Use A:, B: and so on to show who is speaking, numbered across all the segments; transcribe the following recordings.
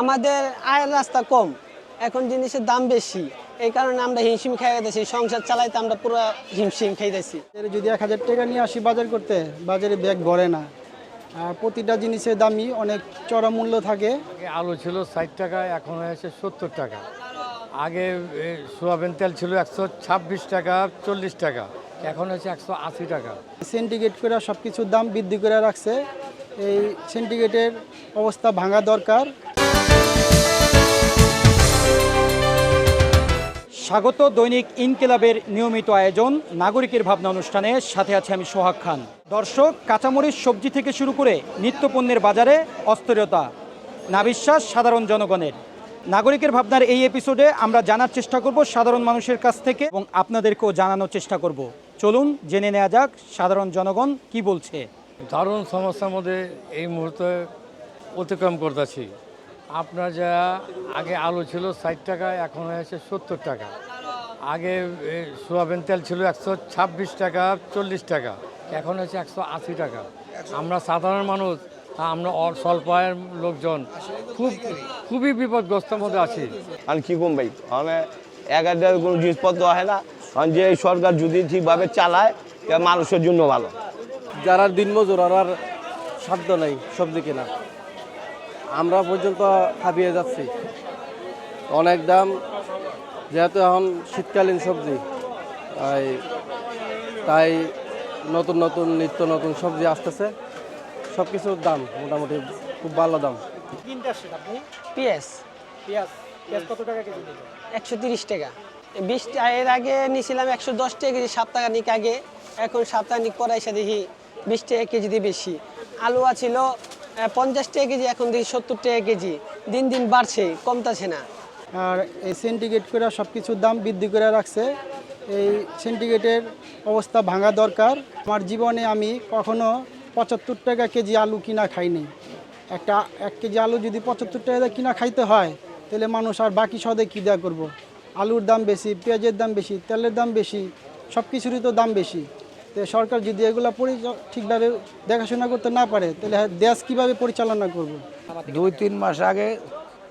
A: আমাদের আয়ের রাস্তা কম এখন জিনিসের দাম বেশি। এই কারণে আমরা হিমশিম খাই গেছি সংসার চালাইতে আমরা পুরো হিমশিম খাইতেছি।
B: এর যদি এক হাজার টাকা নিয়ে আসি বাজার করতে বাজারে ব্যাগ ভরে না। আর প্রতিটা জিনিসের দামই অনেক চড়া মূল্য থাকে।
C: আলু ছিল ষাট টাকা এখন হয়েছে সত্তর টাকা। আগে সোয়াবিন তেল ছিল একশো ছাব্বিশ টাকা চল্লিশ টাকা। এখন হচ্ছে একশো আশি টাকা।
B: সিন্ডিকেট করে সব কিছুর দাম বৃদ্ধি করে রাখছে। এই সিন্ডিকেটের অবস্থা ভাঙা দরকার।
D: স্বাগত দৈনিক ইনকিলাবের নিয়মিত আয়োজন, নাগরিকের ভাবনা অনুষ্ঠানে সাথে আছে আমি সোহাগ খান। দর্শক, কাঁচামরিচ সবজি থেকে শুরু করে নিত্যপণ্যের বাজারে অস্থিরতা না বিশ্বাস সাধারণ জনগণের। নাগরিকের ভাবনার এই এপিসোডে আমরা জানার চেষ্টা করব সাধারণ মানুষের কাছ থেকে এবং আপনাদেরকেও জানানোর চেষ্টা করব। চলুন জেনে নেওয়া যাক সাধারণ জনগণ কি বলছে।
C: দারুণ সমস্যার মধ্যে এই মুহূর্তে অতিক্রম করতেছি। আপনার যা আগে আলু ছিল ষাট টাকা এখন হয়েছে সত্তর টাকা। আগে এ, সোয়াবিন তেল ছিল একশো ছাব্বিশ টাকা চল্লিশ টাকা এখন হচ্ছে একশো আশি টাকা। আমরা সাধারণ মানুষ আমরা স্বল্প আয়ের লোকজন খুব খুবই বিপদগ্রস্তের মধ্যে আছি।
E: আর কী কম ভাই? মানে এক হাজার কোনো জিনিসপত্র হয় না। কারণ যে এই সরকার যদি ঠিকভাবে চালায় মানুষের জন্য ভালো।
F: যারা দিনমজুর আর সাধ্য নেই সবজি কেনা আমরা পর্যন্ত হাবিয়ে যাচ্ছি। অনেক দাম যেহেতু এখন শীতকালীন সবজি তাই তাই নতুন নতুন নিত্য নতুন সবজি আসতেছে। সব কিছুর দাম মোটামুটি খুব ভালো দাম।
A: একশো তিরিশ টাকা। বিশ এর আগে নিয়েছিলাম একশো দশ টাকা কেজি সপ্তাহানিক আগে। এখন সপ্তাহানিক পরে এসে দেখি বিশ টাকা কেজি দিয়ে বেশি। আলু ছিল পঞ্চাশ টাকা কেজি, এখন দেখি সত্তর টাকা কেজি। দিন দিন বাড়ছে, কমতাছে না।
B: আর এই সিন্ডিকেট করে সব কিছুর দাম বৃদ্ধি করে রাখছে। এই সিন্ডিকেটের অবস্থা ভাঙা দরকার। আমার জীবনে আমি কখনো পঁচাত্তর টাকা কেজি আলু কিনা খাইনি। একটা এক কেজি আলু যদি পঁচাত্তর টাকা কিনা খাইতে হয়, তাহলে মানুষ আর বাকি সদে কী দেওয়া করব? আলুর দাম বেশি, পেঁয়াজের দাম বেশি, তেলের দাম বেশি সব কিছুরই তো দাম বেশি। সরকার যদি এগুলো ঠিকভাবে দেখাশোনা করতে না পারে, তাহলে দেশ কীভাবে পরিচালনা করব?
G: দুই, তিন মাস আগে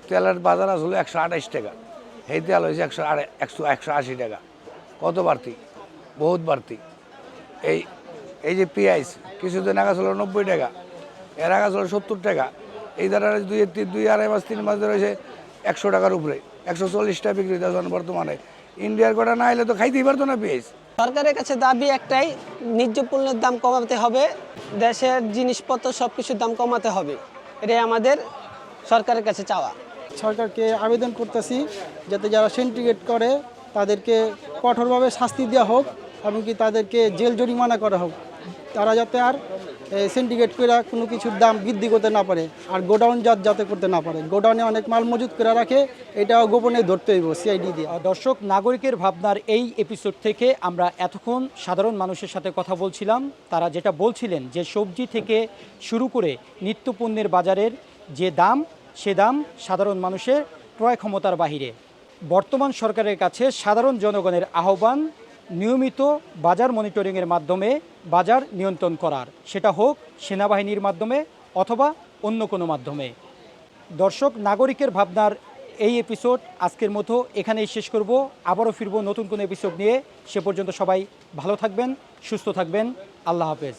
G: তেলের বাজার আসলে একশো আঠাশ টাকা। এই তেল হয়েছে একশো একশো একশো আশি টাকা। কত বাড়তি? বহুত বাড়তি। এই এই যে পেঁয়াজ, কিছুদিন আগে ছিল নব্বই টাকা, এর আগে ছিল সত্তর টাকা। এই দ্বারা দুই, তিন, দুই আড়াই মাস, তিন মাস ধরে হয়েছে একশো টাকার উপরে। একশো চল্লিশ টাকা বিক্রি এখন বর্তমানে। ইন্ডিয়ার কটা না এলে তো খাইতেই পারতো না পেঁয়াজ।
A: সরকারের কাছে দাবি একটাই, ন্যায্য পণ্যের দাম কমাতে হবে, দেশের জিনিসপত্র সব কিছুর দাম কমাতে হবে। এটাই আমাদের সরকারের কাছে চাওয়া।
B: সরকারকে আবেদন করতেছি যাতে যারা সিন্ডিকেট করে, তাদেরকে কঠোরভাবে শাস্তি দেওয়া হোক এমনকি তাদেরকে জেল জরিমানা করা হোক। তারা যাতে আর সিন্ডিকেট করে কোনো কিছুর দাম বৃদ্ধি করতে না পারে আর গোডাউন জাত যাতে করতে না পারে। গোডাউনে অনেক মাল মজুত করে রাখে, এটাও গোপনে ধরতে হইব সিআইডি দিয়ে।
D: দর্শক, নাগরিকের ভাবনার এই এপিসোড থেকে আমরা এতক্ষণ সাধারণ মানুষের সাথে কথা বলছিলাম। তারা যেটা বলছিলেন যে সবজি থেকে শুরু করে নিত্যপণ্যের বাজারের যে দাম, সে দাম সাধারণ মানুষের ক্রয় ক্ষমতার বাহিরে। বর্তমান সরকারের কাছে সাধারণ জনগণের আহ্বান নিয়মিত বাজার মনিটরিংয়ের মাধ্যমে বাজার নিয়ন্ত্রণ করার। সেটা হোক সেনাবাহিনীর মাধ্যমে অথবা অন্য কোনো মাধ্যমে। দর্শক, নাগরিকের ভাবনার এই এপিসোড আজকের মতো এখানেই শেষ করব। আবারও ফিরব নতুন কোনো এপিসোড নিয়ে। সে পর্যন্ত সবাই ভালো থাকবেন, সুস্থ থাকবেন। আল্লাহ হাফেজ।